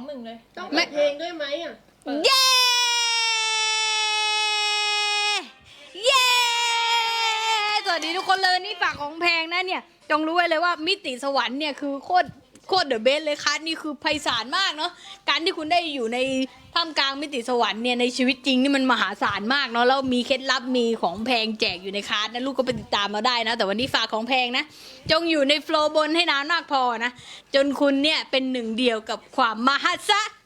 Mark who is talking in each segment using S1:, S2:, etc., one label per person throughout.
S1: องหนึ่งเลย
S2: ต้อง
S3: ไม่
S2: เปิดเพลงด้วยไหมอะ
S3: เย้ เย้ สวัสดีทุกคนเลยนี่ฝากของแพงนะเนี่ย จงรู้ไว้เลยว่ามิติสวรรค์เนี่ยคือโคตร โคตรเดอะเบสเลยคัสนี่คือไพศาลมากเนาะการที่คุณได้อยู่ในท่ามกลางมิติสวรรค์เนี่ยในชีวิตจริงนี่มันมหาศาลมากเนาะแล้วมีเคล็ดลับมีของแพงแจกอยู่ในคาร์ดนะลูกก็ไปติดตามมาได้นะ แต่วันนี้ฝากของแพงนะ จงอยู่ในโฟล์บนให้นานมากพอนะ จนคุณเนี่ยเป็นหนึ่งเดียวกับความมหัศจ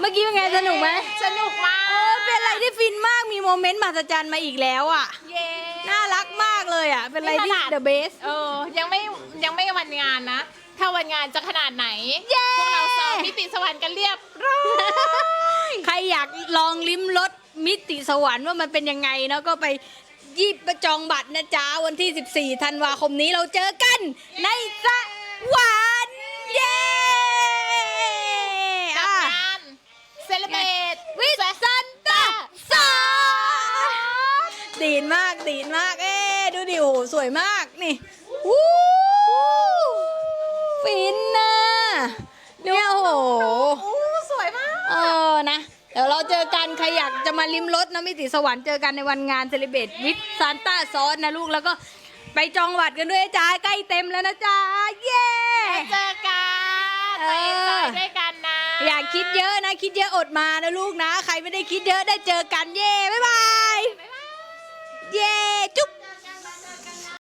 S3: เมื่อกี้เป็นไงสนุกไหม
S1: สนุกมาก
S3: โอ้เป็นอะไรที่ฟินมากมีโมเมนต์มหัศจรรย์มาอีกแล้วอะ
S1: เย้
S3: น่ารักมากเลยอะ เป็นอะไรที่
S1: นี่ขนาด
S3: the best
S1: เออ ยังไม่ยังไม่วันงานนะ ถ้าวันงานจะขนาดไหน
S3: เย้
S1: พวกเราซ้อมมิติสวรรค์กันเรียบร้อย
S3: ใครอยากลองลิ้มรสมิติสวรรค์ว่ามันเป็นยังไงเนาะก็ไปยีบประจองบัตรนะจ๊ะ วันที่ 14 ธันวาคมนี้เราเจอกันในสวรรค์ ดีนมากดีนมาก เอ๊ะดูดิโอ้โหสวยมากนี่วู้ฟินนะเนี่ยโอ้โห
S1: อู้สวยมาก
S3: เออนะเดี๋ยวเราเจอกันใครอยากจะมาลิ้มรสนะมิติสวรรค์เจอกันในวันงานเซเลเบตวิทซานต้าซอสนะลูกแล้วก็ไปจองบัตรกันด้วยนะจ้าใกล้เต็มแล้วนะจ๊ะเย้
S1: เจอกัน
S3: เอ
S1: ไป
S3: อ
S1: เจอด้วยกันนะ
S3: อย่าคิดเยอะนะคิดเยอะอดมานะลูกนะ ใครไม่ได้คิดเยอะได้เจอกันเย่บ๊ายบาย